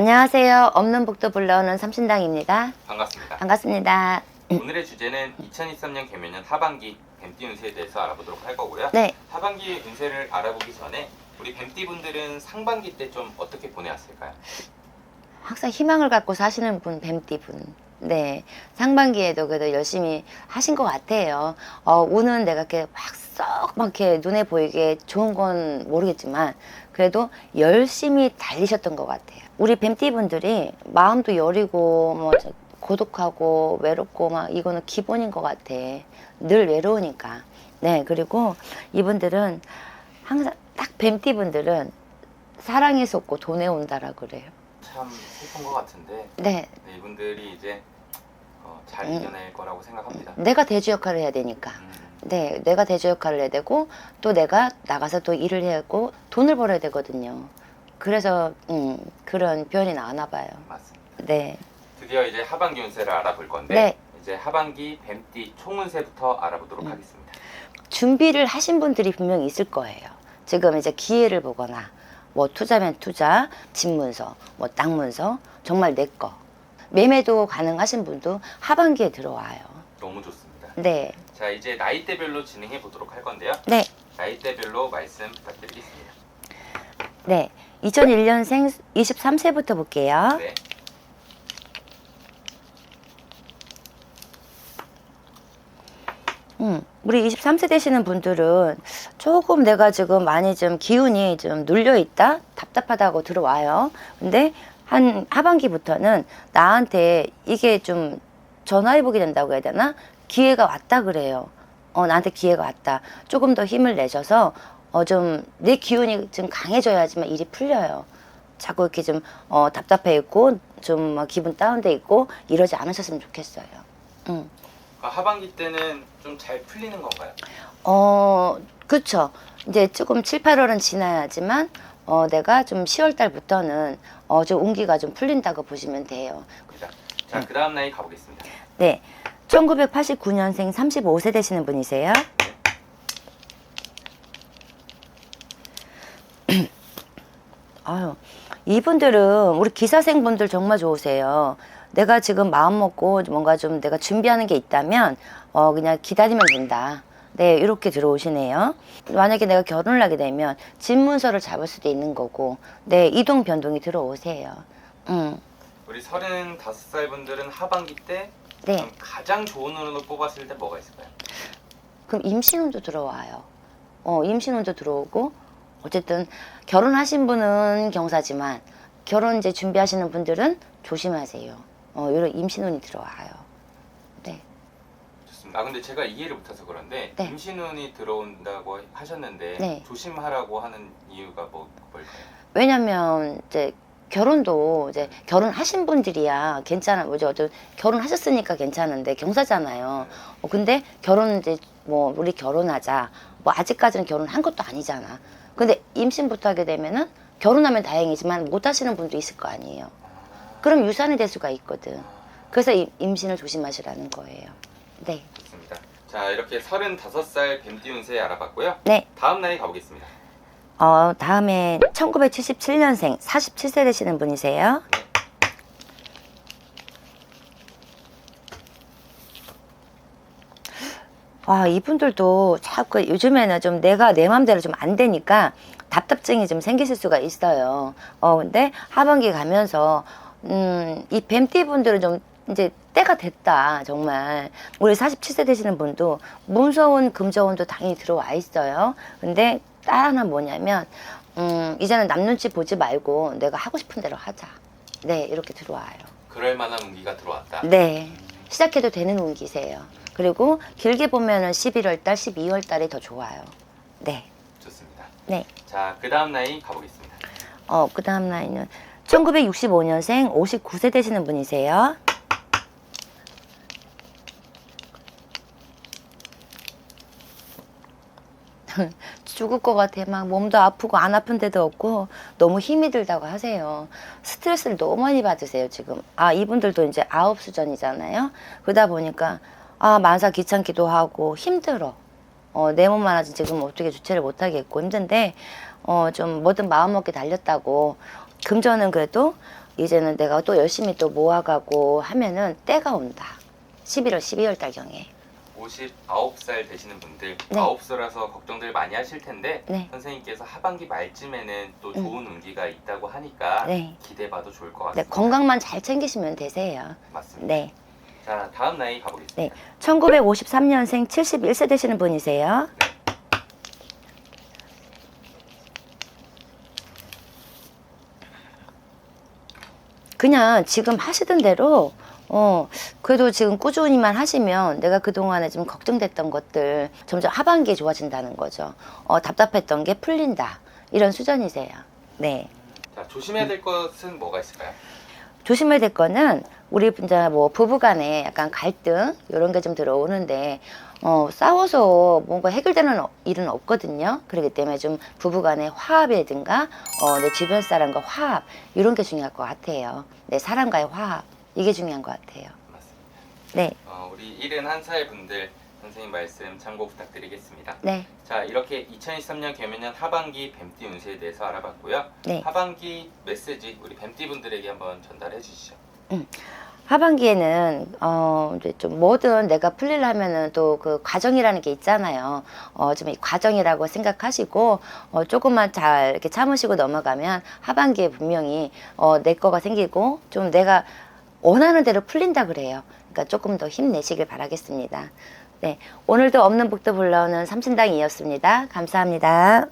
안녕하세요. 없는 복도 불러오는 삼신당입니다. 반갑습니다. 반갑습니다. 오늘의 주제는 2023년 개묘년 하반기 뱀띠 운세에 대해서 알아보도록 할 거고요. 네, 하반기 운세를 알아보기 전에 우리 뱀띠 분들은 상반기 때 좀 어떻게 보내왔을까요? 항상 희망을 갖고 사시는 분, 뱀띠 분. 네, 상반기에도 그래도 열심히 하신 것 같아요. 어, 운은 내가 이렇게 막 썩 막 이렇게 눈에 보이게 좋은 건 모르겠지만 그래도 열심히 달리셨던 것 같아요. 우리 뱀띠 분들이 마음도 여리고 뭐 저- 고독하고 외롭고 막 이거는 기본인 것 같아. 늘 외로우니까. 네, 그리고 이분들은 항상 딱 뱀띠 분들은 사랑에 속고 돈에 온다라 그래요. 참 슬픈 것 같은데 네, 네, 이분들이 이제 어, 잘 음. 이겨낼 거라고 생각합니다. 내가 대주 역할을 해야 되니까. 음, 네, 내가 대주 역할을 해야 되고 또 내가 나가서 또 일을 해야 하고 돈을 벌어야 되거든요. 그래서 음, 그런 표현이 나오나 봐요. 맞습니다. 네, 드디어 이제 하반기 운세를 알아볼 건데 네. 이제 하반기 뱀띠 총운세부터 알아보도록 음. 하겠습니다. 준비를 하신 분들이 분명히 있을 거예요. 지금 이제 기회를 보거나 뭐 투자면 투자, 집 문서, 뭐 땅 문서, 정말 내 거. 매매도 가능하신 분도 하반기에 들어와요. 너무 좋습니다. 네, 자 이제 나이대별로 진행해 보도록 할 건데요. 네, 나이대별로 말씀 부탁드리겠습니다. 네. 2001년생 23세부터 볼게요. 네. 음, 우리 23세 되시는 분들은 조금 내가 지금 많이 좀 기운이 좀 눌려 있다, 답답하다고 들어와요. 근데 한 하반기부터는 나한테 이게 좀 전화위복이 된다고 해야 되나? 기회가 왔다 그래요. 어, 나한테 기회가 왔다. 조금 더 힘을 내셔서 어, 좀 내 기운이 좀 강해져야지만 일이 풀려요. 자꾸 이렇게 좀 어, 답답해 있고 좀막 기분 다운돼 있고 이러지 않으셨으면 좋겠어요. 음. 아, 하반기 때는 좀 잘 풀리는 건가요? 어, 그쵸. 이제 조금 7, 8월은 지나야지만, 어, 내가 좀 10월 달부터는, 어, 좀 운기가 좀 풀린다고 보시면 돼요. 자, 자 네. 그 다음 나이 가보겠습니다. 네. 1989년생 35세 되시는 분이세요. 아유, 이분들은 우리 기사생분들 정말 좋으세요. 내가 지금 마음 먹고 뭔가 좀 내가 준비하는 게 있다면 어 그냥 기다리면 된다. 네, 이렇게 들어오시네요. 만약에 내가 결혼을 하게 되면 집 문서를 잡을 수도 있는 거고, 네, 이동 변동이 들어오세요. 음, 우리 35살 분들은 하반기 때 네. 좀 가장 좋은 운으로 뽑았을 때 뭐가 있을까요? 그럼 임신운도 들어와요. 어, 임신운도 들어오고 어쨌든 결혼하신 분은 경사지만 결혼 이제 준비하시는 분들은 조심하세요. 어, 이런 임신운이 들어와요. 네. 좋습니다. 아 근데 제가 이해를 못해서 그런데 네. 임신운이 들어온다고 하셨는데 네. 조심하라고 하는 이유가 뭐 뭘까요? 왜냐면 이제 결혼도 이제 결혼하신 분들이야 괜찮아. 뭐죠? 어쨌든 결혼하셨으니까 괜찮은데 경사잖아요. 어, 근데 결혼 이제 뭐 우리 결혼하자. 뭐 아직까지는 결혼한 것도 아니잖아. 근데 임신부터 하게 되면은 결혼하면 다행이지만 못 하시는 분도 있을 거 아니에요. 아, 그럼 유산이 될 수가 있거든. 그래서 임- 임신을 조심하시라는 거예요. 네. 좋습니다. 자 이렇게 35살 뱀띠 운세 알아봤고요. 네. 다음 나이 가보겠습니다. 어, 다음에 1977년생 47세 되시는 분이세요. 와, 이분들도 자꾸 요즘에는 좀 내가 내 맘대로 좀 안 되니까 답답증이 좀 생기실 수가 있어요. 어, 근데 하반기 가면서, 음, 이 뱀띠 분들은 좀 이제 때가 됐다, 정말. 우리 47세 되시는 분도 문서운, 금저운도 당연히 들어와 있어요. 근데 딸 하나 뭐냐면, 음, 이제는 남 눈치 보지 말고 내가 하고 싶은 대로 하자. 네, 이렇게 들어와요. 그럴 만한 운기가 들어왔다. 네. 시작해도 되는 운기세요. 그리고 길게 보면은 11월 달, 12월 달이 더 좋아요. 네. 좋습니다. 네. 자 그 다음 나이 가보겠습니다. 어, 그 다음 라인은 1965년생 59세 되시는 분이세요. 죽을 것 같아. 막 몸도 아프고 안 아픈 데도 없고 너무 힘이 들다고 하세요. 스트레스를 너무 많이 받으세요, 지금. 아, 이분들도 이제 아홉 수전이잖아요. 그러다 보니까 아, 만사 귀찮기도 하고 힘들어. 어, 내 몸만 아직 지금 어떻게 주체를 못 하겠고 힘든데 어, 좀 뭐든 마음 먹게 달렸다고 금전은 그래도 이제는 내가 또 열심히 또 모아가고 하면은 때가 온다. 11월, 12월 달경에. 59살 되시는 분들 네. 9살라서 걱정들 많이 하실 텐데 네. 선생님께서 하반기 말쯤에는 또 음. 좋은 운기가 있다고 하니까 네. 기대봐도 좋을 것 네, 같습니다. 건강만 잘 챙기시면 되세요. 맞습니다. 네. 자 다음 나이 가보겠습니다. 네. 1953년생 71세 되시는 분이세요. 그냥 지금 하시던 대로 어 그래도 지금 꾸준히만 하시면 내가 그동안에 좀 걱정됐던 것들 점점 하반기에 좋아진다는 거죠. 어 답답했던 게 풀린다. 이런 수준이세요. 네. 자 조심해야 될 것은 뭐가 있을까요? 조심해야 될 거는 우리 이제 뭐 부부간에 약간 갈등 이런 게 좀 들어오는데 어 싸워서 뭔가 해결되는 어- 일은 없거든요. 그렇기 때문에 좀 부부간의 화합이라든가 어 내 주변 사람과 화합 이런 게 중요할 것 같아요. 내 사람과의 화합 이게 중요한 것 같아요. 맞습니다. 네, 어, 우리 71살 분들 선생님 말씀 참고 부탁드리겠습니다. 네, 자 이렇게 2023년 개면년 하반기 뱀띠 운세에 대해서 알아봤고요. 네. 하반기 메시지 우리 뱀띠 분들에게 한번 전달해 주시죠. 하반기에는 어 이제 좀 뭐든 내가 풀리려면은 또 그 과정이라는 게 있잖아요. 어좀 이 과정이라고 생각하시고 어 조금만 잘 이렇게 참으시고 넘어가면 하반기에 분명히 어내 거가 생기고 좀 내가 원하는 대로 풀린다 그래요. 그러니까 조금 더 힘내시길 바라겠습니다. 네, 오늘도 없는 복도 불러오는 삼신당이었습니다. 감사합니다.